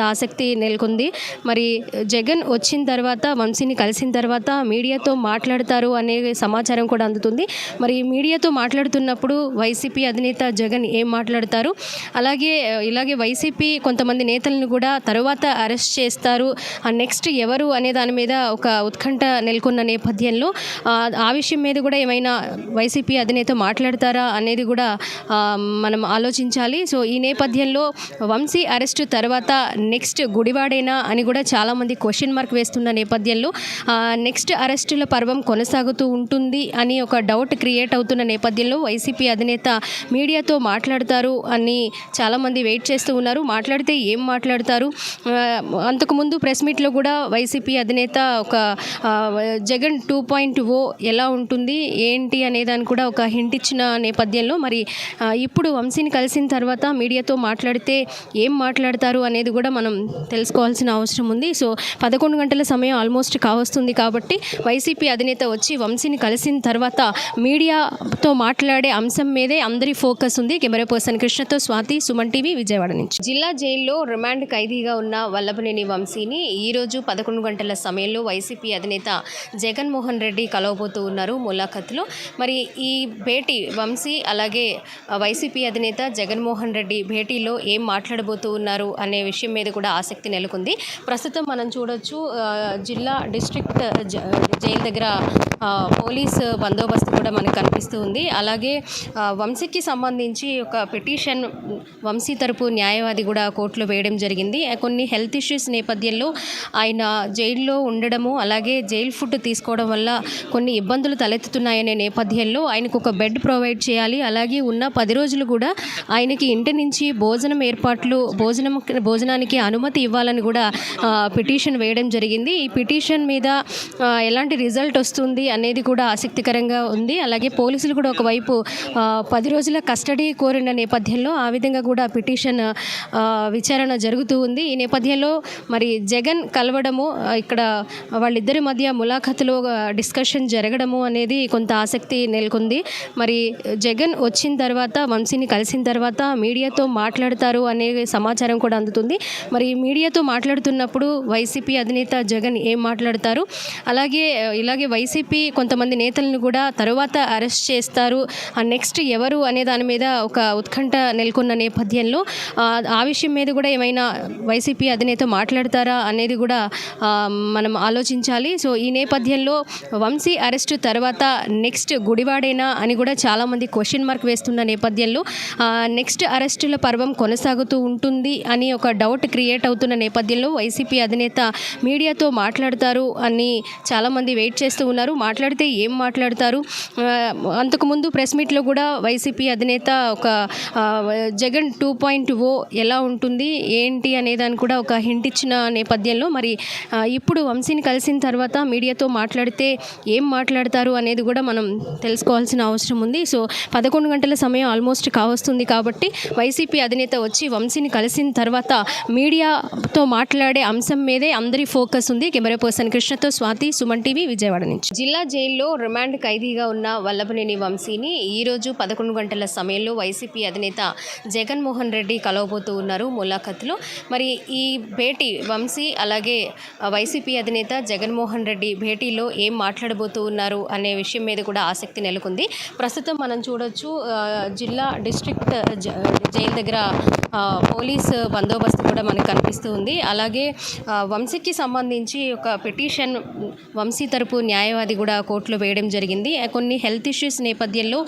ఆసక్తి నెలకొంది. మరి జగన్ వచ్చిన తర్వాత వంశీని కలిసిన తర్వాత మీడియాతో మాట్లాడతారు అనే సమాచారం కూడా అందుతుంది. మరి మీడియాతో మాట్లాడుతున్నప్పుడు వైసీపీ అధినేత జగన్ ఏం మాట్లాడతారు? అలాగే ఇలాగే వైసీపీ కొంతమంది నేతలను కూడా తర్వాత అరెస్ట్ చేస్తారు. నెక్స్ట్ ఎవరు అనే దాని మీద ఒక ఉత్కంఠ నెలకొన్న నేపథ్యంలో ఆ, విషయం మీద కూడా ఏమైనా వైసీపీ అధినేత మాట్లాడతారా అనేది కూడా మనం ఆలోచించాలి. సో ఈ నేపథ్యంలో వంశీ అరెస్ట్ తర్వాత నెక్స్ట్ గుడివాడేనా అని కూడా చాలామంది క్వశ్చన్ మార్క్ వేస్తున్న నేపథ్యంలో నెక్స్ట్ అరెస్టుల పర్వం కొనసాగుతూ ఉంటుంది అని ఒక డౌట్ క్రియేట్ అవుతున్న నేపథ్యంలో వైసీపీ అధినేత మీడియాతో మాట్లాడతారు అని చాలామంది వెయిట్ చేస్తూ ఉన్నారు. మాట్లాడితే ఏం మాట్లాడతారు? అంతకుముందు ప్రెస్ మీట్లో కూడా వైసీపీ అధినేత ఒక జగన్ టూ పాయింట్ ఓ ఎలా ఉంటుంది ఏంటి అనేదాన్ని కూడా ఒక హింట్ ఇచ్చిన నేపథ్యంలో మరి ఇప్పుడు వంశీని కలిసిన తర్వాత మీడియాతో మాట్లాడితే ఏం మాట్లాడతారు అనేది కూడా మనం తెలుసుకోవాల్సిన అవసరం ఉంది. సో పదకొండు గంటల సమయం ఆల్మోస్ట్ కావస్తుంది కాబట్టి వైసీపీ అధినేత వచ్చి వంశీని కలిసిన తర్వాత మీడియాతో మాట్లాడే అంశం మీదే అందరి ఫోకస్ ఉంది. కెమెరా పర్సన్ కృష్ణతో స్వాతి సుమన్ టీవీ విజయవాడ నుంచి. జిల్లా జైల్లో రిమాండ్ ఖైదీగా ఉన్న వల్లభనేని వంశీని ఈరోజు పదకొండు గంటల సమయంలో వైసీపీ అధినేత జగన్మోహన్ రెడ్డి కలవబోతూ ఉన్నారు ములాఖత్లో. మరి ఈ భేటీ వంశీ అలాగే వైసీపీ అధినేత జగన్మోహన్ రెడ్డి భేటీలో ఏం మాట్లాడబోతూ ఉన్నారు అనే విషయం మీద కూడా ఆసక్తి నెలకొంది. ప్రస్తుతం మనం చూడొచ్చు జిల్లా డిస్ట్రిక్ట్ జ- జైలు దగ్గర పోలీస్ బందోబస్తు కూడా మనకు కనిపిస్తూ ఉంది. అలాగే వంశీకి సంబంధించి ఒక పిటిషన్ వంశీ తరపు న్యాయవాది కూడా కోర్టులో వేయడం జరిగింది. కొన్ని హెల్త్ ఇష్యూస్ నేపథ్యంలో ఆయన జైల్లో ఉండడము అలాగే జైల్ ఫుడ్ తీసుకోవడం వల్ల కొన్ని ఇబ్బందులు తలెత్తుతున్నాయనే నేపథ్యంలో ఆయనకు ఒక బెడ్ ప్రొవైడ్ చేయాలి. అలాగే ఉన్న పది రోజులు కూడా ఆయనకి ఇంటి నుంచి భోజనం ఏర్పాట్లు భోజనం భోజనానికి అనుమతి ఇవ్వాలని కూడా పిటిషన్ వేయడం జరిగింది. ఈ పిటిషన్ మీద ఎలాంటి రిజల్ట్ వస్తుంది అనేది కూడా ఆసక్తికరంగా ఉంది. అలాగే పోలీసులు కూడా ఒకవైపు పది రోజుల కస్టడీ కోరిన నేపథ్యంలో ఆ విధంగా కూడా పిటిషన్ విచారణ జరుగుతూ ఉంది. ఈ నేపథ్యంలో మరి జగన్ కలవడము ఇక్కడ వాళ్ళిద్దరి మధ్య ములాఖతులో డిస్కషన్ జరగడము అనేది కొంత ఆసక్తి నెలకొంది. మరి జగన్ వచ్చిన తర్వాత వంశీని కలిసిన తర్వాత మీడియాతో మాట్లాడతారు అనే సమాచారం కూడా అందుతుంది. మరి మీడియాతో మాట్లాడుతున్నప్పుడు వైసీపీ అధినేత జగన్ ఏం మాట్లాడతారు? అలాగే ఇలాగే వైసీపీ కొంతమంది నేతలను కూడా తర్వాత అరెస్ట్ చేస్తారు. నెక్స్ట్ ఎవరు అనే దాని మీద ఒక ఉత్కంఠ నెలకొన్న నేపథ్యంలో ఆ, విషయం మీద కూడా ఏమైనా వైసీపీ అధినేత మాట్లాడతారా అనేది కూడా మనం ఆలోచించాలి. సో ఈ నేపథ్యంలో వంశీ అరెస్ట్ తర్వాత నెక్స్ట్ గుడివాడేనా అని కూడా చాలామంది క్వశ్చన్ మార్క్ వేస్తున్న నేపథ్యంలో నెక్స్ట్ అరెస్టుల పర్వం కొనసాగుతూ ఉంటుంది అని ఒక డౌట్ క్రియేట్ అవుతున్న నేపథ్యంలో వైసీపీ అధినేత మీడియాతో మాట్లాడతారు అని చాలామంది వెయిట్ చేస్తూ ఉన్నారు. మాట్లాడితే ఏం మాట్లాడతారు? అంతకుముందు ప్రెస్ మీట్లో కూడా వైసీపీ అధినేత ఒక జగన్ టూ పాయింట్ ఓ ఎలా ఉంటుంది ఏంటి అనేదాన్ని కూడా ఒక హింట్ ఇచ్చిన నేపథ్యంలో మరి ఇప్పుడు వంశీని కలిసిన తర్వాత మీడియాతో మాట్లాడితే ఏం మాట్లాడతారు అనేది కూడా మనం తెలుసుకోవాల్సిన అవసరం ఉంది. సో పదకొండు గంటల సమయం ఆల్మోస్ట్ కావస్తుంది కాబట్టి వైసీపీ అధినేత వచ్చి వంశీని కలిసిన తర్వాత మీడియాతో మాట్లాడే అంశం మీదే అందరి ఫోకస్ ఉంది. కెమెరా పర్సన్ కృష్ణతో స్వాతి సుమన్ టీవీ విజయవాడ నుంచి. జిల్లా జైల్లో రిమాండ్ ఖైదీగా ఉన్న వల్లభనేని వంశీని ఈరోజు పదకొండు గంటల సమయంలో వైసీపీ అధినేత జగన్మోహన్ రెడ్డి కలవబోతూ ఉన్నారు ములాఖత్లో. మరి ఈ భేటీ వంశీ అలాగే వైసీపీ అధినేత జగన్మోహన్ రెడ్డి భేటీలో ఏం మాట్లాడబోతూ ఉన్నారు అనే విషయం మీద కూడా ఆసక్తి నెలకొంది. ప్రస్తుతం మనం చూడొచ్చు జిల్లా డిస్ట్రిక్ట్ జ- జైలు దగ్గర పోలీస్ బందోబస్తు కూడా మనకు కనిపిస్తూ ఉంది. అలాగే వంశీకి సంబంధించి ఒక పిటిషన్ వంశీ తరపు న్యాయవాది కూడా కోర్టులో వేయడం జరిగింది. కొన్ని హెల్త్ ఇష్యూస్ నేపథ్యంలో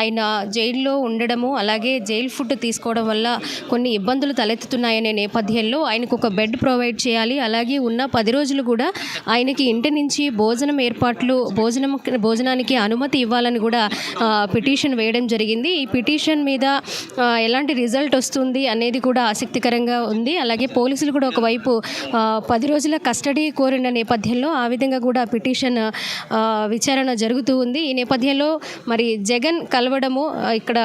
ఆయన జైల్లో ఉండడము అలాగే జైల్ ఫుడ్ తీసుకోవడం వల్ల కొన్ని ఇబ్బందులు తలెత్తుతున్నాయనే నేపథ్యంలో ఆయనకు ఒక బెడ్ ప్రొవైడ్ చేయాలి. అలాగే ఉన్న పది రోజులు కూడా ఆయనకి ఇంటి నుంచి భోజనం ఏర్పాట్లు భోజనం భోజనానికి అనుమతి ఇవ్వాలని కూడా పిటిషన్ వేయడం జరిగింది. ఈ పిటిషన్ మీద ఎలాంటి రిజల్ట్ వస్తుంది అనేది కూడా ఆసక్తికరంగా ఉంది. అలాగే పోలీసులు కూడా ఒకవైపు పది రోజుల కస్టడీ కోరిన నేపథ్యంలో ఆ విధంగా కూడా పిటిషన్ విచారణ జరుగుతూ ఉంది. ఈ నేపథ్యంలో మరి జగన్ కలవడము ఇక్కడ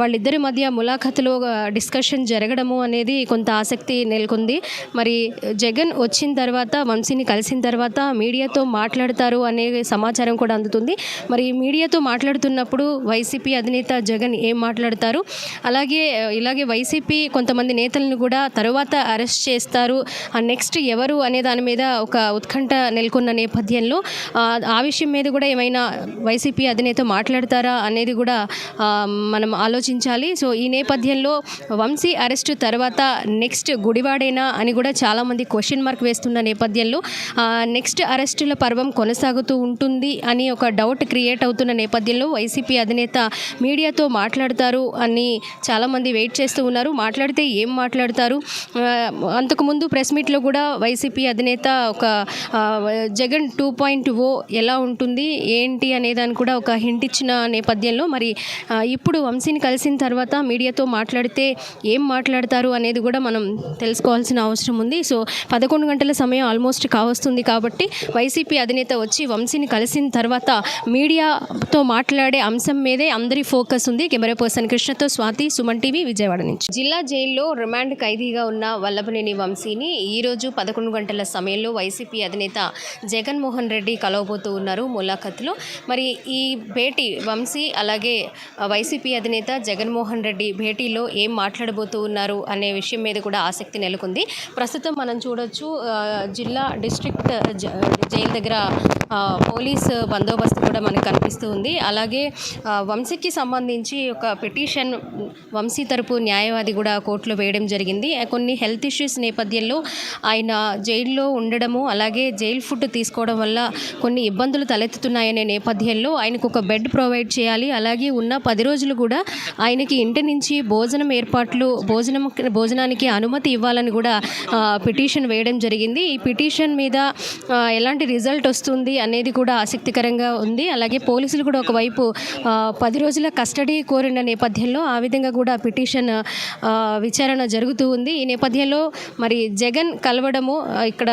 వాళ్ళిద్దరి మధ్య ములాఖతులో డిస్కషన్ జరగడము అనేది కొంత ఆసక్తి నెలకొంది. మరి జగన్ వచ్చిన తర్వాత వంశీని కలిసిన తర్వాత మీడియాతో మాట్లాడతారు అనే సమాచారం కూడా అందుతుంది. మరి మీడియాతో మాట్లాడుతున్నప్పుడు వైసీపీ అధినేత జగన్ ఏం మాట్లాడతారు? అలాగే ఇలాగే వైసీపీ కొంతమంది నేతలను కూడా తరువాత తర్వాత అరెస్ట్ చేస్తారు. నెక్స్ట్ ఎవరు అనే దాని మీద ఒక ఉత్కంఠ నెలకొన్న నేపథ్యంలో ఆ, విషయం మీద కూడా ఏమైనా వైసీపీ అధినేత మాట్లాడతారా అనేది కూడా మనం ఆలోచించాలి. సో ఈ నేపథ్యంలో వంశీ అరెస్ట్ తర్వాత నెక్స్ట్ గుడివాడేనా అని కూడా చాలామంది క్వశ్చన్ మార్క్ వేస్తున్న నేపథ్యంలో నెక్స్ట్ అరెస్టుల పర్వం కొనసాగుతూ ఉంటుంది అని ఒక డౌట్ క్రియేట్ అవుతున్న నేపథ్యంలో వైసీపీ అధినేత మీడియాతో మాట్లాడతారు అని చాలామంది వెయిట్ చేస్తూ ఉన్నారు. మాట్లాడితే ఏం మాట్లాడతారు? అంతకుముందు ప్రెస్ మీట్లో కూడా వైసీపీ అధినేత ఒక జగన్ టూ పాయింట్ ఓ ఎలా ఉంటుంది ఏంటి అనేదాన్ని కూడా ఒక హింట్ ఇచ్చిన నేపథ్యంలో మరి ఇప్పుడు వంశీని కలిసిన తర్వాత మీడియాతో మాట్లాడితే ఏం మాట్లాడతారు అనేది కూడా మనం తెలుసుకోవాల్సిన అవసరం ఉంది. సో పదకొండు గంటల సమయం ఆల్మోస్ట్ కావస్తుంది కాబట్టి వైసీపీ అధినేత వచ్చి వంశీని కలిసిన తర్వాత మీడియాతో మాట్లాడే అంశం మీదే అందరి ఫోకస్ ఉంది. కెమెరా పర్సన్ కృష్ణతో స్వాతి సుమన్ టీవీ విజయవాడ నుంచి. జిల్లా జైల్లో రిమాండ్ ఖైదీగా ఉన్న వల్లభనేని వంశీని ఈరోజు పదకొండు గంటల సమయంలో వైసీపీ అధినేత జగన్మోహన్ రెడ్డి కలవబోతూ ఉన్నారు ములాఖత్లో మరి ఈ భేటీ వంశీ అలాగే వైసీపీ అధినేత జగన్మోహన్ రెడ్డి భేటీలో ఏం మాట్లాడబోతూ ఉన్నారు అనే విషయం మీద కూడా ఆసక్తి నెలకొంది. ప్రస్తుతం మనం చూడొచ్చు జిల్లా డిస్ట్రిక్ట్ జ- జైలు దగ్గర పోలీస్ బందోబస్తు కూడా మనకు కనిపిస్తూ ఉంది. అలాగే వంశీకి సంబంధించి ఒక పిటిషన్ వంశీ తరపు న్యాయవాది కూడా కోర్టులో వేయడం జరిగింది. కొన్ని హెల్త్ ఇష్యూస్ నేపథ్యంలో ఆయన జైల్లో ఉండడము అలాగే జైల్ ఫుడ్ తీసుకోవడం వల్ల కొన్ని ఇబ్బందులు తలెత్తుతున్నాయనే నేపథ్యంలో ఆయనకు ఒక బెడ్ ప్రొవైడ్ చేయాలి. అలాగే ఉన్న పది రోజులు కూడా ఆయనకి ఇంటి నుంచి భోజనం ఏర్పాట్లు భోజనం భోజనానికి అనుమతి ఇవ్వాలని కూడా పిటిషన్ వేయడం జరిగింది. ఈ పిటిషన్ మీద ఎలాంటి రిజల్ట్ వస్తుంది అనేది కూడా ఆసక్తికరంగా ఉంది. అలాగే పోలీసులు కూడా ఒకవైపు పది రోజుల కస్టడీ కోరిన నేపథ్యంలో ఆ విధంగా కూడా పిటిషన్ విచారణ జరుగుతూ ఉంది. ఈ మధ్యలో మరి జగన్ కలవడము ఇక్కడ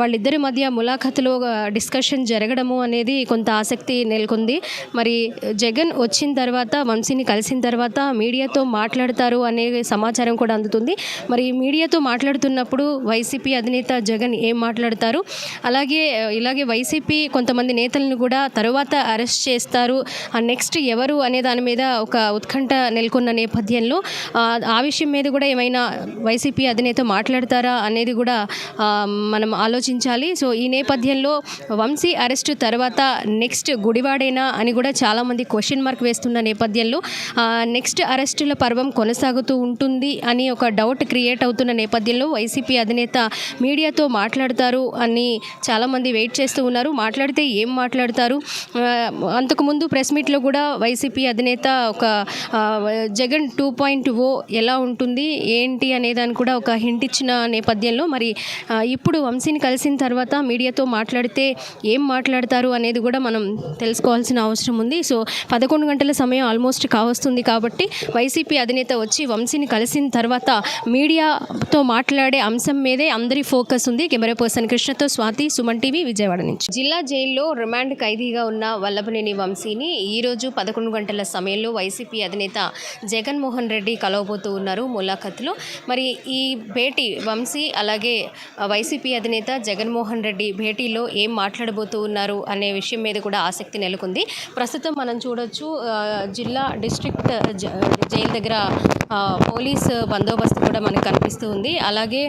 వాళ్ళిద్దరి మధ్య ములాఖతులో డిస్కషన్ జరగడము అనేది కొంత ఆసక్తి నెలకొంది. మరి జగన్ వచ్చిన తర్వాత వంశీని కలిసిన తర్వాత మీడియాతో మాట్లాడతారు అనే సమాచారం కూడా అందుతుంది. మరి మీడియాతో మాట్లాడుతున్నప్పుడు వైసీపీ అధినేత జగన్ ఏం మాట్లాడతారు? అలాగే ఇలాగే వైసీపీ కొంతమంది నేతలను కూడా తరువాత అరెస్ట్ చేస్తారు. నెక్స్ట్ ఎవరు అనే దాని మీద ఒక ఉత్కంఠ నెలకొన్న నేపథ్యంలో ఆ విషయం మీద కూడా ఏమైనా వైసీపీ అధినేత మాట్లాడతారా అనేది కూడా మనం ఆలోచించాలి. సో ఈ నేపథ్యంలో వంశీ అరెస్ట్ తర్వాత నెక్స్ట్ గుడివాడేనా అని కూడా చాలామంది క్వశ్చన్ మార్క్ వేస్తున్న నేపథ్యంలో నెక్స్ట్ అరెస్టుల పర్వం కొనసాగుతూ ఉంటుంది అని ఒక డౌట్ క్రియేట్ అవుతున్న నేపథ్యంలో వైసీపీ అధినేత మీడియాతో మాట్లాడతారు అని చాలామంది వెయిట్ చేస్తూ ఉన్నారు. మాట్లాడితే ఏం మాట్లాడతారు? అంతకుముందు ప్రెస్ మీట్లో కూడా వైసీపీ అధినేత ఒక జగన్ టూ పాయింట్ ఓ ఎలా ఉంటుంది ఏంటి అనేదాన్ని కూడా ఒక హింట్ ఇచ్చిన నేపథ్యంలో మరి ఇప్పుడు వంశీని కలిసిన తర్వాత మీడియాతో మాట్లాడితే ఏం మాట్లాడతారు అనేది కూడా మనం తెలుసుకోవాల్సిన అవసరం ఉంది. సో పదకొండు గంటల సమయం ఆల్మోస్ట్ కావస్తుంది కాబట్టి వైసీపీ అధినేత వచ్చి వంశీని కలిసిన తర్వాత మీడియాతో మాట్లాడే అంశం మీదే అందరి ఫోకస్ ఉంది. కెమెరా పర్సన్ కృష్ణతో స్వాతి సుమన్ టీవీ విజయవాడ నుంచి. జిల్లా జైల్లో రిమాండ్ ఖైదీగా ఉన్న వల్లభనేని వంశీని ఈరోజు పదకొండు గంటల సమయంలో వైసీపీ అధినేత జగన్మోహన్ రెడ్డి కలవబోతూ ఉన్నారు ములాఖత్లో. మరి ఈ ఈ భేటీ వంశీ అలాగే వైసీపీ అధినేత జగన్మోహన్ రెడ్డి భేటీలో ఏం మాట్లాడబోతూ ఉన్నారు అనే విషయం మీద కూడా ఆసక్తి నెలకొంది. ప్రస్తుతం మనం చూడొచ్చు జిల్లా డిస్ట్రిక్ట్ జ- జైలు దగ్గర పోలీస్ బందోబస్తు కూడా మనకు కనిపిస్తూ ఉంది. అలాగే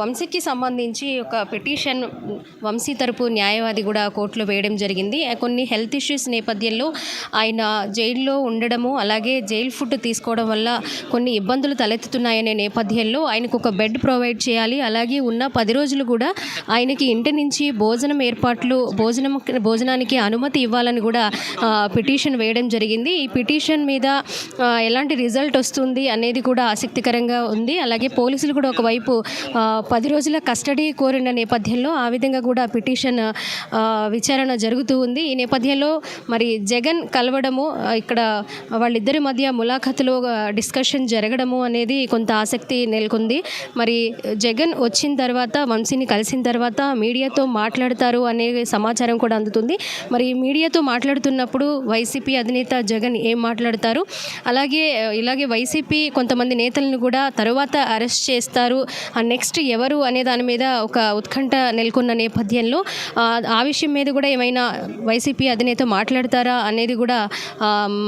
వంశీకి సంబంధించి ఒక పిటిషన్ వంశీ తరపు న్యాయవాది కూడా కోర్టులో వేయడం జరిగింది. కొన్ని హెల్త్ ఇష్యూస్ నేపథ్యంలో ఆయన జైల్లో ఉండడము అలాగే జైలు ఫుడ్ తీసుకోవడం వల్ల కొన్ని ఇబ్బందులు తలెత్తుతున్నాయనే నేపథ్యంలో ఆయనకు ఒక బెడ్ ప్రొవైడ్ చేయాలి. అలాగే ఉన్న పది రోజులు కూడా ఆయనకి ఇంటి నుంచి భోజనం ఏర్పాట్లు భోజనం భోజనానికి అనుమతి ఇవ్వాలని కూడా పిటిషన్ వేయడం జరిగింది. ఈ పిటిషన్ మీద ఎలాంటి రిజల్ట్ వస్తుంది అనేది కూడా ఆసక్తికరంగా ఉంది. అలాగే పోలీసులు కూడా ఒకవైపు పది రోజుల కస్టడీ కోరిన నేపథ్యంలో ఆ విధంగా కూడా పిటిషన్ విచారణ జరుగుతూ ఉంది. ఈ నేపథ్యంలో మరి జగన్ కలవడము ఇక్కడ వాళ్ళిద్దరి మధ్య ములాఖతులో డిస్కషన్ జరగడము అనేది కొంత ఆసక్తి నెలకొంది. మరి జగన్ వచ్చిన తర్వాత వంశీని కలిసిన తర్వాత మీడియాతో మాట్లాడతారు అనే సమాచారం కూడా అందుతుంది. మరి మీడియాతో మాట్లాడుతున్నప్పుడు వైసీపీ అధినేత జగన్ ఏం మాట్లాడతారు? అలాగే ఇలాగే వైసీపీ కొంతమంది నేతలను కూడా తర్వాత అరెస్ట్ చేస్తారు. నెక్స్ట్ ఎవరు అనే దాని మీద ఒక ఉత్కంఠ నెలకొన్న నేపథ్యంలో ఆ, విషయం మీద కూడా ఏమైనా వైసీపీ అధినేత మాట్లాడతారా అనేది కూడా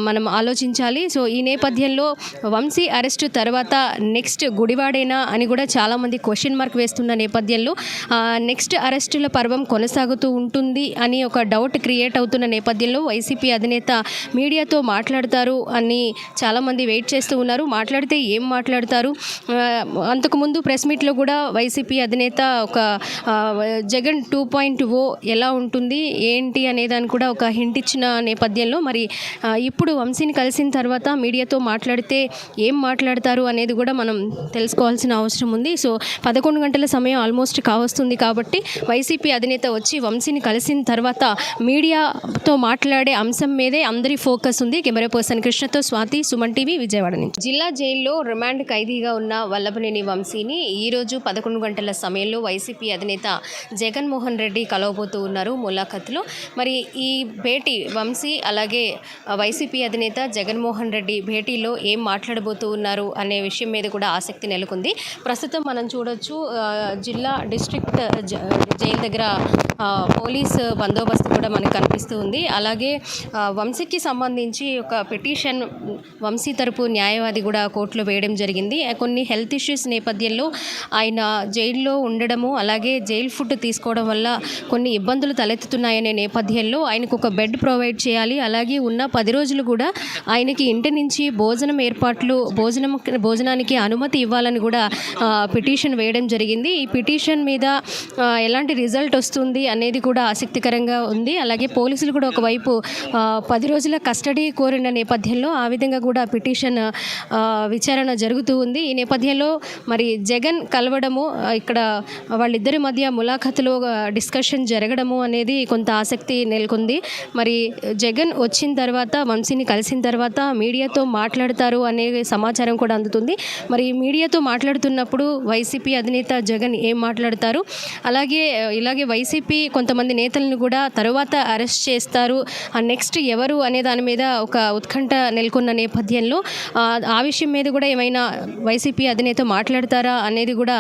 మనం ఆలోచించాలి. సో ఈ నేపథ్యంలో వంశీ అరెస్టు తర్వాత నెక్స్ట్ గుడివాడైన గుడివాడేనా అని కూడా చాలామంది క్వశ్చన్ మార్క్ వేస్తున్న నేపథ్యంలో నెక్స్ట్ అరెస్టుల పర్వం కొనసాగుతూ ఉంటుంది అని ఒక డౌట్ క్రియేట్ అవుతున్న నేపథ్యంలో వైసీపీ అధినేత మీడియాతో మాట్లాడతారు అని చాలామంది వెయిట్ చేస్తూ ఉన్నారు. మాట్లాడితే ఏం మాట్లాడతారు? అంతకుముందు ప్రెస్ మీట్లో కూడా వైసీపీ అధినేత ఒక జగన్ టూ పాయింట్ ఓ ఎలా ఉంటుంది ఏంటి అనేదాన్ని కూడా ఒక హింట్ ఇచ్చిన నేపథ్యంలో మరి ఇప్పుడు వంశీని కలిసిన తర్వాత మీడియాతో మాట్లాడితే ఏం మాట్లాడతారు అనేది కూడా మనం చేయాల్సిన అవసరం ఉంది. సో పదకొండు గంటల సమయం ఆల్మోస్ట్ కావస్తుంది కాబట్టి వైసీపీ అధినేత వచ్చి వంశీని కలిసిన తర్వాత మీడియాతో మాట్లాడే అంశం మీదే అందరి ఫోకస్ ఉంది. కెమెరా పర్సన్ కృష్ణతో స్వాతి సుమన్ టీవీ విజయవాడ నుంచి. జిల్లా జైల్లో రిమాండ్ ఖైదీగా ఉన్న వల్లభనేని వంశీని ఈరోజు పదకొండు గంటల సమయంలో వైసీపీ అధినేత జగన్మోహన్ రెడ్డి కలవబోతూ ఉన్నారు ములాఖత్లో. మరి ఈ భేటీ వంశీ అలాగే వైసీపీ అధినేత జగన్మోహన్ రెడ్డి భేటీలో ఏం మాట్లాడబోతూ ఉన్నారు అనే విషయం మీద కూడా ఆసక్తి నెలకొంది. ప్రస్తుతం మనం చూడొచ్చు జిల్లా డిస్ట్రిక్ట్ జ- జైలు దగ్గర పోలీస్ బందోబస్తు కూడా మనకు కనిపిస్తూ ఉంది. అలాగే వంశీకి సంబంధించి ఒక పిటిషన్ వంశీ తరపు న్యాయవాది కూడా కోర్టులో వేయడం జరిగింది. కొన్ని హెల్త్ ఇష్యూస్ నేపథ్యంలో ఆయన జైల్లో ఉండడము అలాగే జైల్ ఫుడ్ తీసుకోవడం వల్ల కొన్ని ఇబ్బందులు తలెత్తుతున్నాయనే నేపథ్యంలో ఆయనకు ఒక బెడ్ ప్రొవైడ్ చేయాలి. అలాగే ఉన్న పది రోజులు కూడా ఆయనకి ఇంటి నుంచి భోజనం ఏర్పాట్లు భోజనం భోజనానికి అనుమతి ఇవ్వాలని కూడా పిటిషన్ వేయడం జరిగింది. ఈ పిటిషన్ మీద ఎలాంటి రిజల్ట్ వస్తుంది అనేది కూడా ఆసక్తికరంగా ఉంది. అలాగే పోలీసులు కూడా ఒకవైపు పది రోజుల కస్టడీ కోరిన నేపథ్యంలో ఆ విధంగా కూడా పిటిషన్ విచారణ జరుగుతూ ఉంది. ఈ నేపథ్యంలో మరి జగన్ కలవడము ఇక్కడ వాళ్ళిద్దరి మధ్య ములాఖతులో డిస్కషన్ జరగడము అనేది కొంత ఆసక్తి నెలకొంది. మరి జగన్ వచ్చిన తర్వాత వంశీని కలిసిన తర్వాత మీడియాతో మాట్లాడతారు అనే సమాచారం కూడా అందుతుంది. మరి మీడియాతో మాట్లాడుతున్నప్పుడు వైసీపీ అధినేత జగన్ ఏం మాట్లాడతారు? అలాగే ఇలాగే వైసీపీ కొంతమంది నేతలను కూడా తర్వాత అరెస్ట్ చేస్తారు. ఆ నెక్స్ట్ ఎవరు అనే దాని మీద ఒక ఉత్కంఠ నెలకొన్న నేపథ్యంలో ఆ, విషయం మీద కూడా ఏమైనా వైసీపీ అధినేత మాట్లాడతారా అనేది కూడా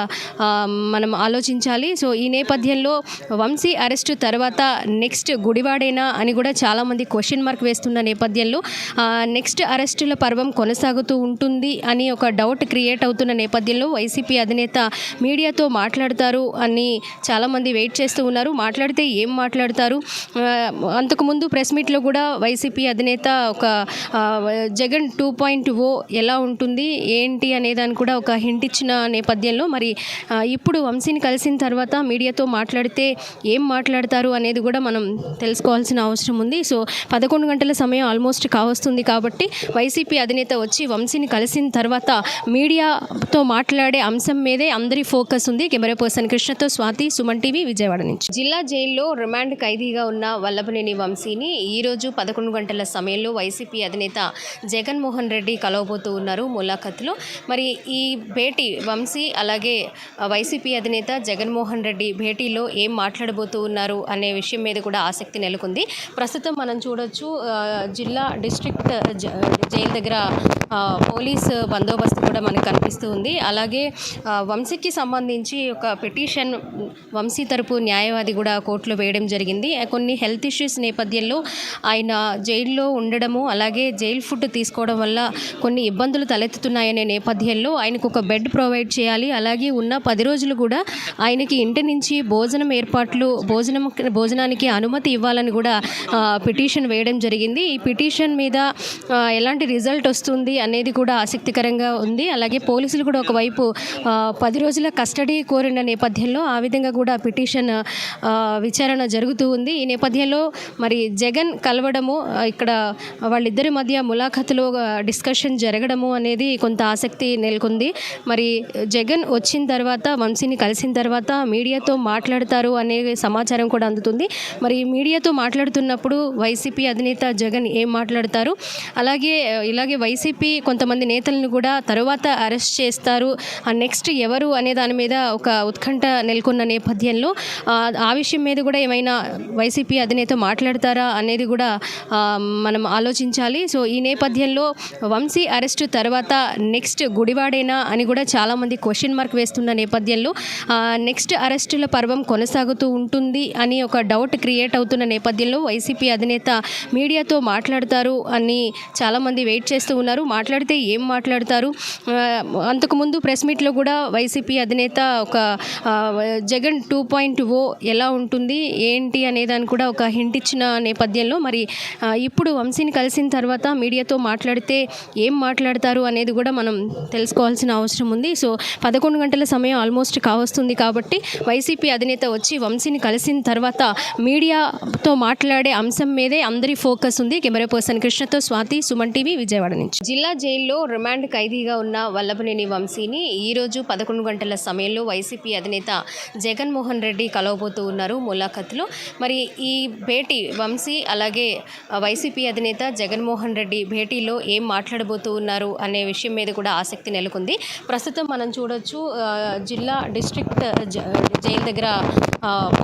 మనం ఆలోచించాలి. సో ఈ నేపథ్యంలో వంశీ అరెస్ట్ తర్వాత నెక్స్ట్ గుడివాడేనా అని కూడా చాలామంది క్వశ్చన్ మార్క్ వేస్తున్న నేపథ్యంలో నెక్స్ట్ అరెస్టుల పర్వం కొనసాగుతూ ఉంటుంది అని ఒక డౌట్ క్రియేట్ అవుతున్న నేపథ్యం నేపథ్యంలో వైసీపీ అధినేత మీడియాతో మాట్లాడతారు అని చాలామంది వెయిట్ చేస్తూ ఉన్నారు. మాట్లాడితే ఏం మాట్లాడతారు? అంతకుముందు ప్రెస్ మీట్లో కూడా వైసీపీ అధినేత ఒక జగన్ టూ పాయింట్ ఓ ఎలా ఉంటుంది ఏంటి అనేదాన్ని కూడా ఒక హింట్ ఇచ్చిన నేపథ్యంలో మరి ఇప్పుడు వంశీని కలిసిన తర్వాత మీడియాతో మాట్లాడితే ఏం మాట్లాడతారు అనేది కూడా మనం తెలుసుకోవాల్సిన అవసరం ఉంది. సో పదకొండు గంటల సమయం ఆల్మోస్ట్ కావస్తుంది కాబట్టి వైసీపీ అధినేత వచ్చి వంశీని కలిసిన తర్వాత మీడియాతో మాట్లాడే మాట్లాడే అంశం మీదే అందరి ఫోకస్ ఉంది. కెమెరా పర్సన్ కృష్ణతో స్వాతి సుమన్ టీవీ విజయవాడ నుంచి. జిల్లా జైల్లో రిమాండ్ ఖైదీగా ఉన్న వల్లభనేని వంశీని ఈరోజు పదకొండు గంటల సమయంలో వైసీపీ అధినేత జగన్మోహన్ రెడ్డి కలవబోతూ ఉన్నారు ములాఖత్లో. మరి ఈ భేటీ వంశీ అలాగే వైసీపీ అధినేత జగన్మోహన్ రెడ్డి భేటీలో ఏం మాట్లాడబోతూ ఉన్నారు అనే విషయం మీద కూడా ఆసక్తి నెలకొంది. ప్రస్తుతం మనం చూడొచ్చు జిల్లా డిస్ట్రిక్ట్ జ- జైలు దగ్గర పోలీస్ బందోబస్తు కూడా మనకు కనిపిస్తూ ఉంది. అలాగే వంశీకి సంబంధించి ఒక పిటిషన్ వంశీ తరపు న్యాయవాది కూడా కోర్టులో వేయడం జరిగింది. కొన్ని హెల్త్ ఇష్యూస్ నేపథ్యంలో ఆయన జైల్లో ఉండడము అలాగే జైల్ ఫుడ్ తీసుకోవడం వల్ల కొన్ని ఇబ్బందులు తలెత్తుతున్నాయనే నేపథ్యంలో ఆయనకు ఒక బెడ్ ప్రొవైడ్ చేయాలి. అలాగే ఉన్న పది రోజులు కూడా ఆయనకి ఇంటి నుంచి భోజనం ఏర్పాట్లు భోజనం భోజనానికి అనుమతి ఇవ్వాలని కూడా పిటిషన్ వేయడం జరిగింది. ఈ పిటిషన్ మీద ఎలాంటి రిజల్ట్ వస్తుంది అనేది కూడా ఆసక్తికరంగా ఉంది. అలాగే పోలీసులు కూడా ఒకవైపు ఆ, పది రోజుల కస్టడీ కోరిన నేపథ్యంలో ఆ విధంగా కూడా పిటిషన్ విచారణ జరుగుతూ ఉంది. ఈ నేపథ్యంలో మరి జగన్ కలవడము ఇక్కడ వాళ్ళిద్దరి మధ్య ములాఖతులో డిస్కషన్ జరగడము అనేది కొంత ఆసక్తి నెలకొంది. మరి జగన్ వచ్చిన తర్వాత వంశీని కలిసిన తర్వాత మీడియాతో మాట్లాడతారు అనే సమాచారం కూడా అందుతుంది. మరి మీడియాతో మాట్లాడుతున్నప్పుడు వైసీపీ అధినేత జగన్ ఏం మాట్లాడతారు? అలాగే ఇలాగే వైసీపీ కొంతమంది నేతలను కూడా తరువాత అరెస్ట్ చేస్తారు. నెక్స్ట్ ఎవరు అనే దాని మీద ఒక ఉత్కంఠ నెలకొన్న నేపథ్యంలో ఆ, విషయం మీద కూడా ఏమైనా వైసీపీ అధినేత మాట్లాడతారా అనేది కూడా మనం ఆలోచించాలి. సో ఈ నేపథ్యంలో వంశీ అరెస్టు తర్వాత నెక్స్ట్ గుడివాడేనా అని కూడా చాలామంది క్వశ్చన్ మార్క్ వేస్తున్న నేపథ్యంలో నెక్స్ట్ అరెస్టుల పర్వం కొనసాగుతూ ఉంటుంది అని ఒక డౌట్ క్రియేట్ అవుతున్న నేపథ్యంలో వైసీపీ అధినేత మీడియాతో మాట్లాడతారు అని చాలామంది వెయిట్ చేస్తూ ఉన్నారు. మాట్లాడితే ఏం మాట్లాడతారు? అంతకుముందు ప్రెస్ మీట్లో కూడా వైసీపీ అధినేత ఒక జగన్ టూ పాయింట్ ఓ ఎలా ఉంటుంది ఏంటి అనేదాన్ని కూడా ఒక హింట్ ఇచ్చిన నేపథ్యంలో మరి ఇప్పుడు వంశీని కలిసిన తర్వాత మీడియాతో మాట్లాడితే ఏం మాట్లాడతారు అనేది కూడా మనం తెలుసుకోవాల్సిన అవసరం ఉంది. సో పదకొండు గంటల సమయం ఆల్మోస్ట్ కావస్తుంది కాబట్టి వైసీపీ అధినేత వచ్చి వంశీని కలిసిన తర్వాత మీడియాతో మాట్లాడే అంశం మీదే అందరి ఫోకస్ ఉంది. కెమెరా పర్సన్ కృష్ణతో స్వాతి సుమన్ టీవీ విజయవాడ నుంచి. జిల్లా జైల్లో రిమాండ్ ఖైదీగా ఉన్న వల్లభనేని వంశీని ఈరోజు పదకొండు గంటల సమయంలో వైసీపీ అధినేత జగన్మోహన్ రెడ్డి కలవబోతూ ఉన్నారు ములాఖత్లో. మరి ఈ భేటీ వంశీ అలాగే వైసీపీ అధినేత జగన్మోహన్ రెడ్డి భేటీలో ఏం మాట్లాడబోతూ ఉన్నారు అనే విషయం మీద కూడా ఆసక్తి నెలకొంది. ప్రస్తుతం మనం చూడొచ్చు జిల్లా డిస్ట్రిక్ట్ జ- జైలు దగ్గర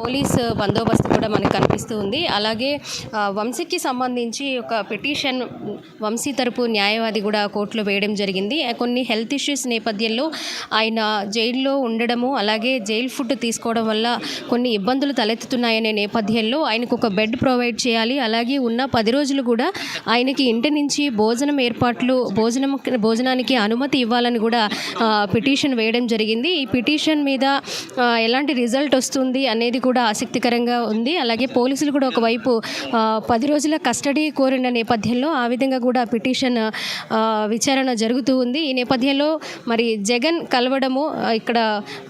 పోలీస్ బందోబస్తు కూడా మనకు కనిపిస్తూ ఉంది. అలాగే వంశీకి సంబంధించి ఒక పిటిషన్ వంశీ తరపు న్యాయవాది కూడా కోర్టులో వేయడం జరిగింది. కొన్ని హెల్త్ ఇష్యూస్ నేపథ్యంలో ఆయన జైల్లో ఉండడము అలాగే జైల్ ఫుడ్ తీసుకోవడం వల్ల కొన్ని ఇబ్బందులు తలెత్తుతున్నాయనే నేపథ్యంలో ఆయనకు ఒక బెడ్ ప్రొవైడ్ చేయాలి. అలాగే ఉన్న పది రోజులు కూడా ఆయనకి ఇంటి నుంచి భోజనం ఏర్పాట్లు భోజనం భోజనానికి అనుమతి ఇవ్వాలని కూడా పిటిషన్ వేయడం జరిగింది. ఈ పిటిషన్ మీద ఎలాంటి రిజల్ట్ వస్తుంది అనేది కూడా ఆసక్తికరంగా ఉంది. అలాగే పోలీసులు కూడా ఒకవైపు పది రోజుల కస్టడీ కోరిన నేపథ్యంలో ఆ విధంగా కూడా పిటిషన్ విచారణ జరుగుతూ ఉంది. ఈ నేపథ్యంలో మరి జగన్ కలవడము ఇక్కడ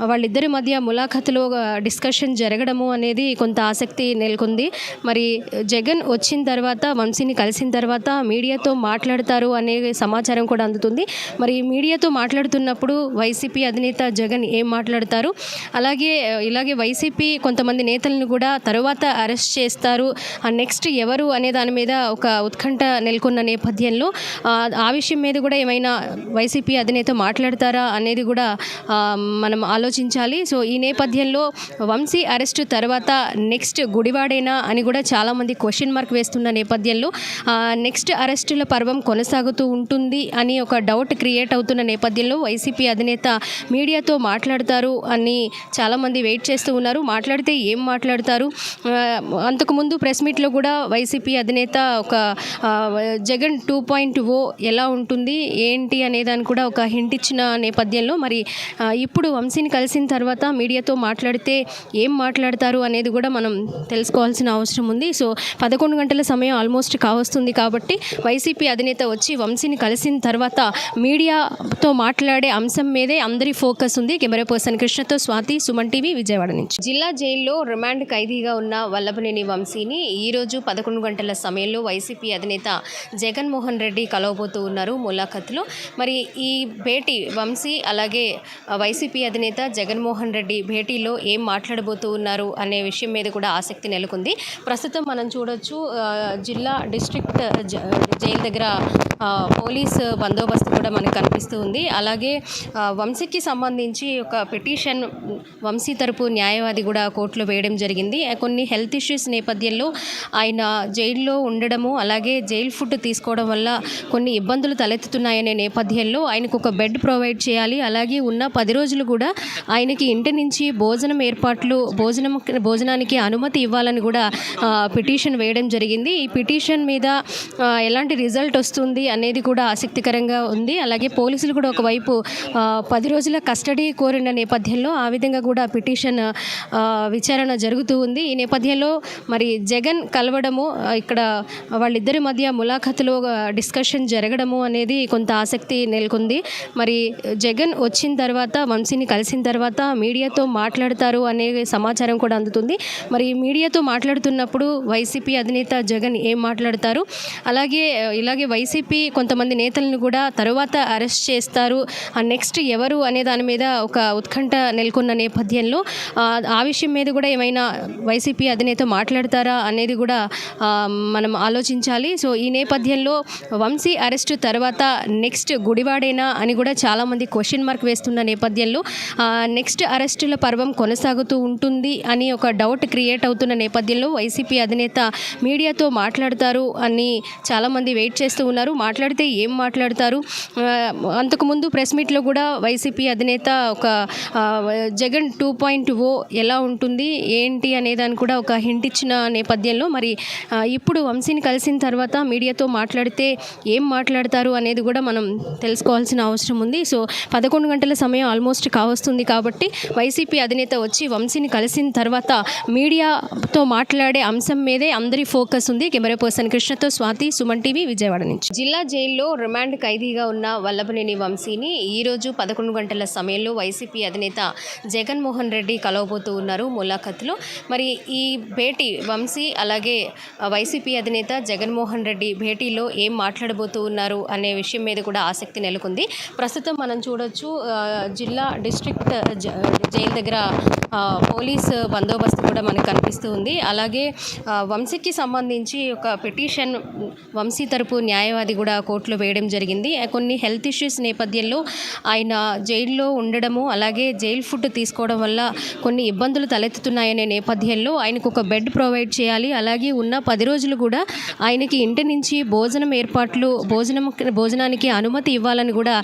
వాళ్ళిద్దరి మధ్య ములాఖతులో డిస్కషన్ జరగడము అనేది కొంత ఆసక్తి నెలకొంది. మరి జగన్ వచ్చిన తర్వాత వంశీని కలిసిన తర్వాత మీడియాతో మాట్లాడతారు అనే సమాచారం కూడా అందుతుంది. మరి మీడియాతో మాట్లాడుతున్నప్పుడు వైసీపీ అధినేత జగన్ ఏం మాట్లాడతారు? అలాగే ఇలాగే వైసీపీ కొంతమంది నేతలను కూడా తరువాత అరెస్ట్ చేస్తారు. నెక్స్ట్ ఎవరు అనే దాని మీద ఒక ఉత్కంఠ నెలకొన్న నేపథ్యంలో ఆ, ఆ విషయం మీద కూడా ఏమైనా వైసీపీ అధినేత మాట్లాడతారా? అనేది కూడా మనం ఆలోచించాలి. సో ఈ నేపథ్యంలో వంశీ అరెస్టు తర్వాత నెక్స్ట్ గుడివాడేనా అని కూడా చాలామంది క్వశ్చన్ మార్క్ వేస్తున్న నేపథ్యంలో నెక్స్ట్ అరెస్టుల పర్వం కొనసాగుతూ ఉంటుంది అని ఒక డౌట్ క్రియేట్ అవుతున్న నేపథ్యంలో వైసీపీ అధినేత మీడియాతో మాట్లాడతారు అని చాలామంది వెయిట్ చేస్తూ ఉన్నారు. మాట్లాడితే ఏం మాట్లాడతారు? అంతకుముందు ప్రెస్ మీట్లో కూడా వైసీపీ అధినేత ఒక జగన్ టూ పాయింట్ ఓ ఎలా ఉంటుంది ఏంటి అనేదాన్ని కూడా ఒక హింట్ ఇచ్చిన నేపథ్యంలో మరి ఇప్పుడు వంశీని కలిసిన తర్వాత మీడియాతో మాట్లాడితే ఏం మాట్లాడతారు అనేది కూడా మనం తెలుసుకోవాల్సిన అవసరం ఉంది. సో పదకొండు గంటల సమయం ఆల్మోస్ట్ కావస్తుంది కాబట్టి వైసీపీ అధినేత వచ్చి వంశీని కలిసిన తర్వాత మీడియాతో మాట్లాడే అంశం మీదే అందరి ఫోకస్ ఉంది. కెమెరా పర్సన్ కృష్ణతో స్వాతి సుమన్ టీవీ విజయవాడ నుంచి. జిల్లా జైల్లో రిమాండ్ ఖైదీగా ఉన్న వల్లభనేని వంశీని ఈరోజు పదకొండు గంటల సమయంలో వైసీపీ అధినేత జగన్మోహన్ రెడ్డి కలవబోతూ ఉన్నారు ములాఖత్లో. మరి ఈ భేటీ వంశీ అలాగే వైసీపీ అధినేత జగన్మోహన్ రెడ్డి భేటీలో ఏం మాట్లాడబోతూ ఉన్నారు అనే విషయం మీద కూడా ఆసక్తి నెలకొంది. ప్రస్తుతం మనం చూడొచ్చు జిల్లా డిస్ట్రిక్ట్ జ- జైలు దగ్గర పోలీస్ బందోబస్తు కూడా మనకు కనిపిస్తూ ఉంది. అలాగే వంశీకి సంబంధించి ఒక పిటిషన్ వంశీ తరపు న్యాయవాది కూడా కోర్టులో వేయడం జరిగింది. కొన్ని హెల్త్ ఇష్యూస్ నేపథ్యంలో ఆయన జైల్లో ఉండడము అలాగే జైల్ ఫుడ్ తీసుకోవడం వల్ల కొన్ని ఇబ్బందులు తలెత్తుతున్నాయనే నేపథ్యంలో ఆయనకు ఒక బెడ్ ప్రొవైడ్ చేయాలి. అలాగే ఉన్న పది రోజులు కూడా ఆయనకి ఇంటి నుంచి భోజనం ఏర్పాట్లు భోజనం భోజనానికి అనుమతి ఇవ్వాలని కూడా పిటిషన్ వేయడం జరిగింది. ఈ పిటిషన్ మీద ఎలాంటి రిజల్ట్ వస్తుంది అనేది కూడా ఆసక్తికరంగా ఉంది. అలాగే పోలీసులు కూడా ఒకవైపు పది రోజుల కస్టడీ కోరిన నేపథ్యంలో ఆ విధంగా కూడా పిటిషన్ విచారణ జరుగుతూ ఉంది. ఈ నేపథ్యంలో మరి జగన్ కలవడము ఇక్కడ వాళ్ళిద్దరి మధ్య ములాఖతులో డిస్కషన్ జరగడము అనేది కొంత ఆసక్తి నెలకొంది. మరి జగన్ వచ్చిన తర్వాత వంశీని కలిసిన తర్వాత మీడియాతో మాట్లాడతారు అనే సమాచారం కూడా అందుతుంది. మరి మీడియాతో మాట్లాడుతున్నప్పుడు వైసీపీ అధినేత జగన్ ఏం మాట్లాడతారు? అలాగే ఇలాగే వైసీపీ కొంతమంది నేతలను కూడా తరువాత అరెస్ట్ చేస్తారు. నెక్స్ట్ ఎవరు అనే దాని మీద ఒక ఉత్కంఠ నెలకొన్న నేపథ్యంలో ఆ, విషయం మీద కూడా ఏమైనా వైసీపీ అధినేత మాట్లాడతారా అనేది కూడా మనం ఆలోచించాలి. సో ఈ నేపథ్యంలో వంశీ అరెస్ట్ తర్వాత నెక్స్ట్ గుడివాడేనా అని కూడా చాలామంది క్వశ్చన్ మార్క్ వేస్తున్న నేపథ్యంలో నెక్స్ట్ అరెస్టుల పర్వం కొనసాగుతూ ఉంటుంది అని ఒక డౌట్ క్రియేట్ అవుతున్న నేపథ్యంలో వైసీపీ అధినేత మీడియాతో మాట్లాడతారు అని చాలామంది వెయిట్ చేస్తూ ఉన్నారు. మాట్లాడితే ఏం మాట్లాడతారు? అంతకుముందు ప్రెస్ మీట్లో కూడా వైసీపీ అధినేత ఒక జగన్ టూ పాయింట్ ఓ ఎలా ఉంటుంది ఏంటి అనేదాన్ని కూడా ఒక హింట్ ఇచ్చిన నేపథ్యంలో మరి ఇప్పుడు వంశీని కలిసిన తర్వాత మీడియాతో మాట్లాడితే ఏం మాట్లాడతారు అనేది కూడా మనం తెలుసుకోవాల్సిన అవసరం ఉంది. సో పదకొండు గంటల సమయం ఆల్మోస్ట్ కావస్తుంది కాబట్టి వైసీపీ అధినేత వచ్చి వంశీని కలిసిన తర్వాత మీడియాతో మాట్లాడే అంశం మీదే అందరి ఫోకస్ ఉంది. కెమెరా పర్సన్ కృష్ణతో స్వాతి సుమన్ టీవీ విజయవాడ నుంచి. జిల్లా జైల్లో రిమాండ్ ఖైదీగా ఉన్న వల్లభనేని వంశీని ఈ రోజు పదకొండు గంటల సమయంలో వైసీపీ అధినేత జగన్మోహన్ రెడ్డి కలవబోతూ ఉన్నారు ములాఖత్లో. మరి ఈ భేటీ వంశీ అలాగే వైసీపీ అధినేత జగన్మోహన్ రెడ్డి భేటీలో ఏం మాట్లాడబోతూ ఉన్నారు అనే విషయం మీద కూడా ఆసక్తి నెలకొంది. ప్రస్తుతం మనం చూడొచ్చు. జిల్లా డిస్ట్రిక్ట్ జ- జైలు దగ్గర పోలీస్ బందోబస్తు కూడా మనకు కనిపిస్తూ ఉంది. అలాగే వంశీకి సంబంధించి ఒక పిటిషన్ వంశీ తరపు న్యాయవాది కూడా కోర్టులో వేయడం జరిగింది. కొన్ని హెల్త్ ఇష్యూస్ నేపథ్యంలో ఆయన జైల్లో ఉండడము అలాగే జైలు ఫుడ్ తీసుకోవడం వల్ల కొన్ని ఇబ్బందులు తలెత్తుతున్నాయనే నేపథ్యంలో ఆయనకు ఒక బెడ్ ప్రొవైడ్ చేయాలి. అలాగే ఉన్న పది రోజులు కూడా ఆయనకి ఇంటి నుంచి భోజనం ఏర్పాట్లు భోజనం భోజనానికి అనుమతి ఇవ్వాలని కూడా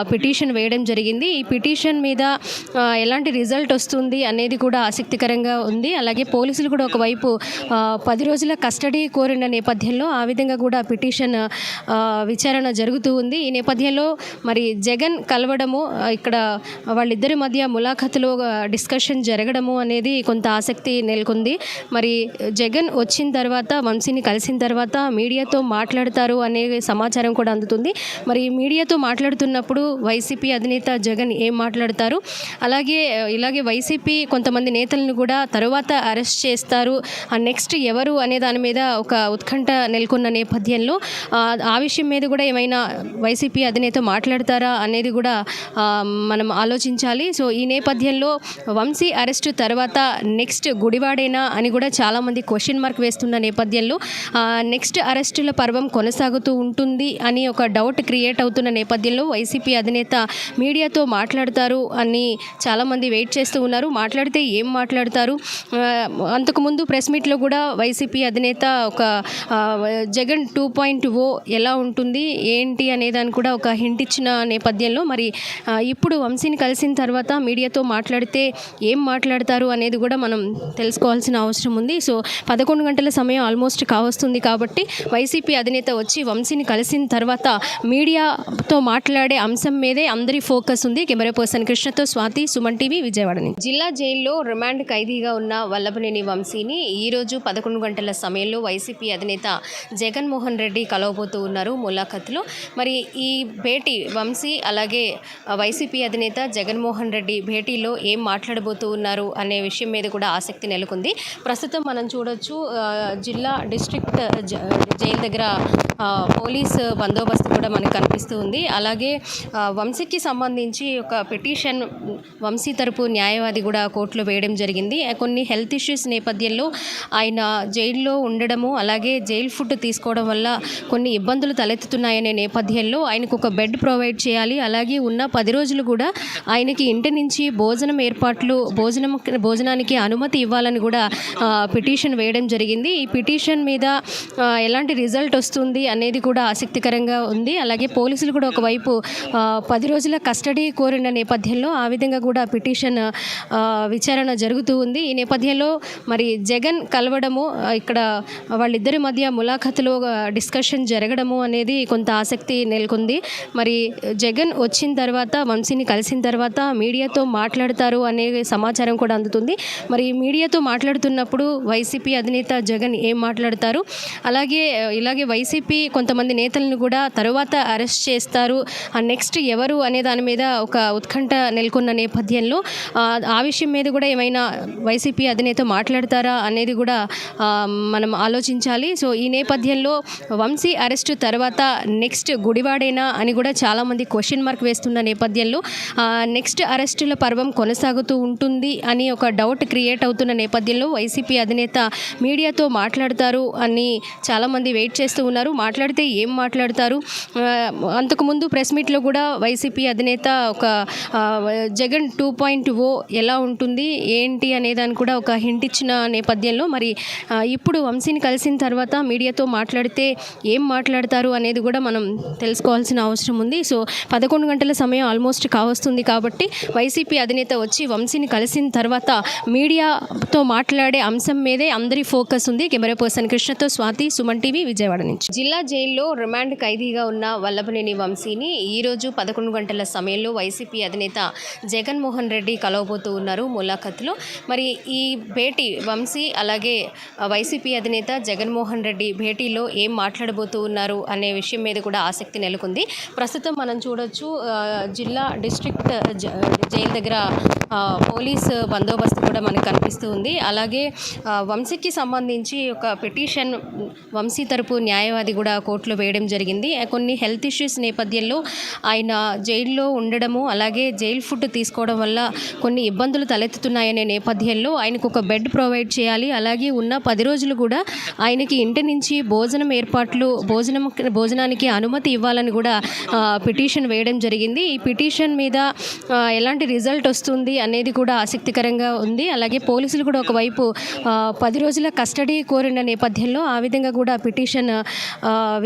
పిటి పిటిషన్ వేయడం జరిగింది. ఈ పిటిషన్ మీద ఎలాంటి రిజల్ట్ వస్తుంది అనేది కూడా ఆసక్తికరంగా ఉంది. అలాగే పోలీసులు కూడా ఒకవైపు పది రోజుల కస్టడీ కోరిన నేపథ్యంలో ఆ విధంగా కూడా పిటిషన్ విచారణ జరుగుతూ ఉంది. ఈ నేపథ్యంలో మరి జగన్ కలవడము ఇక్కడ వాళ్ళిద్దరి మధ్య ములాఖతులో డిస్కషన్ జరగడము అనేది కొంత ఆసక్తి నెలకొంది. మరి జగన్ వచ్చిన తర్వాత వంశీని కలిసిన తర్వాత మీడియాతో మాట్లాడతారు అనే సమాచారం కూడా అందుతుంది. మరి మీడియాతో మాట్లాడుతున్నప్పుడు వైస్ వైసీపీ అధినేత జగన్ ఏం మాట్లాడతారు? అలాగే ఇలాగే వైసీపీ కొంతమంది నేతలను కూడా తరువాత అరెస్ట్ చేస్తారు. ఆ నెక్స్ట్ ఎవరు అనే దాని మీద ఒక ఉత్కంఠ నెలకొన్న నేపథ్యంలో ఆ, విషయం మీద కూడా ఏమైనా వైసీపీ అధినేత మాట్లాడతారా అనేది కూడా మనం ఆలోచించాలి. సో ఈ నేపథ్యంలో వంశీ అరెస్ట్ తర్వాత నెక్స్ట్ గుడివాడేనా అని కూడా చాలామంది క్వశ్చన్ మార్క్ వేస్తున్న నేపథ్యంలో నెక్స్ట్ అరెస్టుల పర్వం కొనసాగుతూ ఉంటుంది అని ఒక డౌట్ క్రియేట్ అవుతున్న నేపథ్యంలో వైసీపీ అధినేత మీడియాతో మాట్లాడతారు అని చాలామంది వెయిట్ చేస్తూ ఉన్నారు. మాట్లాడితే ఏం మాట్లాడతారు? అంతకుముందు ప్రెస్ మీట్లో కూడా వైసీపీ అధినేత ఒక జగన్ టూ పాయింట్ ఓ ఎలా ఉంటుంది ఏంటి అనేదాన్ని కూడా ఒక హింట్ ఇచ్చిన నేపథ్యంలో మరి ఇప్పుడు వంశీని కలిసిన తర్వాత మీడియాతో మాట్లాడితే ఏం మాట్లాడతారు అనేది కూడా మనం తెలుసుకోవాల్సిన అవసరం ఉంది. సో పదకొండు గంటల సమయం ఆల్మోస్ట్ కావస్తుంది కాబట్టి వైసీపీ అధినేత వచ్చి వంశీని కలిసిన తర్వాత మీడియాతో మాట్లాడే అంశం మీదే అందరి ఫోకస్ ఉంది. కెమెరా పర్సన్ కృష్ణతో స్వాతి సుమన్ టీవీ విజయవాడ నుంచి. జిల్లా జైల్లో రిమాండ్ ఖైదీగా ఉన్న వల్లభనేని వంశీని ఈ రోజు పదకొండు గంటల సమయంలో వైసీపీ అధినేత జగన్మోహన్ రెడ్డి కలవబోతూ ఉన్నారు ములాఖత్లో మరి ఈ భేటీ వంశీ అలాగే వైసీపీ అధినేత జగన్మోహన్ రెడ్డి భేటీలో ఏం మాట్లాడబోతూ ఉన్నారు అనే విషయం మీద కూడా ఆసక్తి నెలకొంది. ప్రస్తుతం మనం చూడొచ్చు జిల్లా డిస్ట్రిక్ట్ జ- జైలు దగ్గర పోలీస్ బందోబస్తు కూడా మనకు కనిపిస్తూ ఉంది. అలాగే వంశీ వంశీకి సంబంధించి ఒక పిటిషన్ వంశీ తరపు న్యాయవాది కూడా కోర్టులో వేయడం జరిగింది. కొన్ని హెల్త్ ఇష్యూస్ నేపథ్యంలో ఆయన జైల్లో ఉండడము అలాగే జైల్ ఫుడ్ తీసుకోవడం వల్ల కొన్ని ఇబ్బందులు తలెత్తుతున్నాయనే నేపథ్యంలో ఆయనకు ఒక బెడ్ ప్రొవైడ్ చేయాలి. అలాగే ఉన్న పది రోజులు కూడా ఆయనకి ఇంటి నుంచి భోజనం ఏర్పాట్లు భోజనం భోజనానికి అనుమతి ఇవ్వాలని కూడా పిటిషన్ వేయడం జరిగింది. ఈ పిటిషన్ మీద ఎలాంటి రిజల్ట్ వస్తుంది అనేది కూడా ఆసక్తికరంగా ఉంది. అలాగే పోలీసులు కూడా ఒకవైపు పది పది రోజుల కస్టడీ కోరిన నేపథ్యంలో ఆ విధంగా కూడా పిటిషన్ విచారణ జరుగుతూ ఉంది. ఈ నేపథ్యంలో మరి జగన్ కలవడము ఇక్కడ వాళ్ళిద్దరి మధ్య ములాఖతులో డిస్కషన్ జరగడము అనేది కొంత ఆసక్తి నెలకొంది. మరి జగన్ వచ్చిన తర్వాత వంశీని కలిసిన తర్వాత మీడియాతో మాట్లాడతారు అనే సమాచారం కూడా అందుతుంది. మరి మీడియాతో మాట్లాడుతున్నప్పుడు వైసీపీ అధినేత జగన్ ఏం మాట్లాడతారు? అలాగే ఇలాగే వైసీపీ కొంతమంది నేతలను కూడా తరువాత అరెస్ట్ చేస్తారు. ఆ నెక్స్ట్ ఎవరు అనే దాని మీద ఒక ఉత్కంఠ నెలకొన్న నేపథ్యంలో ఆ, విషయం మీద కూడా ఏమైనా వైసీపీ అధినేత మాట్లాడతారా అనేది కూడా మనం ఆలోచించాలి. సో ఈ నేపథ్యంలో వంశీ అరెస్ట్ తర్వాత నెక్స్ట్ గుడివాడేనా అని కూడా చాలామంది క్వశ్చన్ మార్క్ వేస్తున్న నేపథ్యంలో నెక్స్ట్ అరెస్టుల పర్వం కొనసాగుతూ ఉంటుంది అని ఒక డౌట్ క్రియేట్ అవుతున్న నేపథ్యంలో వైసీపీ అధినేత మీడియాతో మాట్లాడతారు అని చాలామంది వెయిట్ చేస్తూ ఉన్నారు. మాట్లాడితే ఏం మాట్లాడతారు? అంతకుముందు ప్రెస్ మీట్లో కూడా వైసీపీ వైసీపీ అధినేత ఒక జగన్ టూ పాయింట్ ఓ ఎలా ఉంటుంది ఏంటి అనేదాన్ని కూడా ఒక హింట్ ఇచ్చిన నేపథ్యంలో మరి ఇప్పుడు వంశీని కలిసిన తర్వాత మీడియాతో మాట్లాడితే ఏం మాట్లాడతారు అనేది కూడా మనం తెలుసుకోవాల్సిన అవసరం ఉంది. సో పదకొండు గంటల సమయం ఆల్మోస్ట్ కావస్తుంది కాబట్టి వైసీపీ అధినేత వచ్చి వంశీని కలిసిన తర్వాత మీడియాతో మాట్లాడే అంశం మీదే అందరి ఫోకస్ ఉంది. కెమెరా పర్సన్ కృష్ణతో స్వాతి సుమన్ టీవీ విజయవాడ నుంచి. జిల్లా జైల్లో రిమాండ్ ఖైదీగా ఉన్న వల్లభనేని వంశీని ఈ రోజు పదకొండు పదకొండు గంటల సమయంలో వైసీపీ అధినేత జగన్మోహన్ రెడ్డి కలవబోతూ ఉన్నారు ములాఖత్లో మరి ఈ భేటీ వంశీ అలాగే వైసీపీ అధినేత జగన్మోహన్ రెడ్డి భేటీలో ఏం మాట్లాడబోతూ ఉన్నారు అనే విషయం మీద కూడా ఆసక్తి నెలకొంది. ప్రస్తుతం మనం చూడొచ్చు జిల్లా డిస్ట్రిక్ట్ జ- జైలు దగ్గర పోలీస్ బందోబస్తు కూడా మనకు కనిపిస్తూ ఉంది. అలాగే వంశీకి సంబంధించి ఒక పిటిషన్ వంశీ తరపు న్యాయవాది కూడా కోర్టులో వేయడం జరిగింది. కొన్ని హెల్త్ ఇష్యూస్ నేపథ్యంలో ఆయన జైల్లో ఉండడము అలాగే జైల్ ఫుడ్ తీసుకోవడం వల్ల కొన్ని ఇబ్బందులు తలెత్తుతున్నాయనే నేపథ్యంలో ఆయనకు ఒక బెడ్ ప్రొవైడ్ చేయాలి. అలాగే ఉన్న పది రోజులు కూడా ఆయనకి ఇంటి నుంచి భోజనం ఏర్పాట్లు భోజనం భోజనానికి అనుమతి ఇవ్వాలని కూడా పిటిషన్ వేయడం జరిగింది. ఈ పిటిషన్ మీద ఎలాంటి రిజల్ట్ వస్తుంది అనేది కూడా ఆసక్తికరంగా ఉంది. అలాగే పోలీసులు కూడా ఒకవైపు పది రోజుల కస్టడీ కోరిన నేపథ్యంలో ఆ విధంగా కూడా పిటిషన్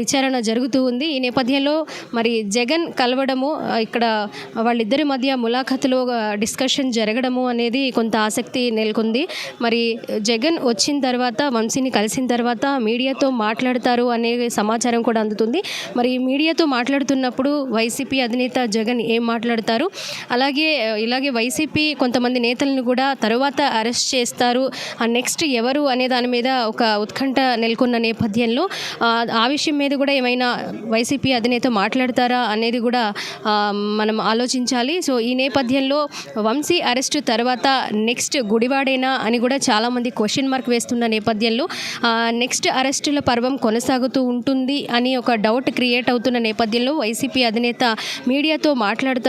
విచారణ జరుగుతూ ఉంది. ఈ నేపథ్యంలో మరి జగన్ కలవడము ఇక్కడ వాళ్ళిద్దరి మధ్య ములాఖతులో డిస్కషన్ జరగడము అనేది కొంత ఆసక్తి నెలకొంది. మరి జగన్ వచ్చిన తర్వాత వంశీని కలిసిన తర్వాత మీడియాతో మాట్లాడతారు అనే సమాచారం కూడా అందుతుంది. మరి మీడియాతో మాట్లాడుతున్నప్పుడు వైసీపీ అధినేత జగన్ ఏం మాట్లాడతారు? అలాగే ఇలాగే వైసీపీ కొంతమంది నేతలను కూడా తరువాత అరెస్ట్ చేస్తారు. నెక్స్ట్ ఎవరు అనే దాని మీద ఒక ఉత్కంఠ నెలకొన్న నేపథ్యంలో ఆ, విషయం మీద కూడా ఏమైనా వైసీపీ అధినేత మాట్లాడతారా అనేది కూడా మనం ఆలోచించాలి. సో ఈ నేపథ్యంలో వంశీ అరెస్ట్ తర్వాత నెక్స్ట్ గుడివాడేనా అని కూడా చాలామంది క్వశ్చన్ మార్క్ వేస్తున్న నేపథ్యంలో నెక్స్ట్ అరెస్టుల పర్వం కొనసాగుతూ ఉంటుంది అని ఒక డౌట్ క్రియేట్ అవుతున్న నేపథ్యంలో వైసీపీ అధినేత మీడియాతో మాట్లాడుతారు.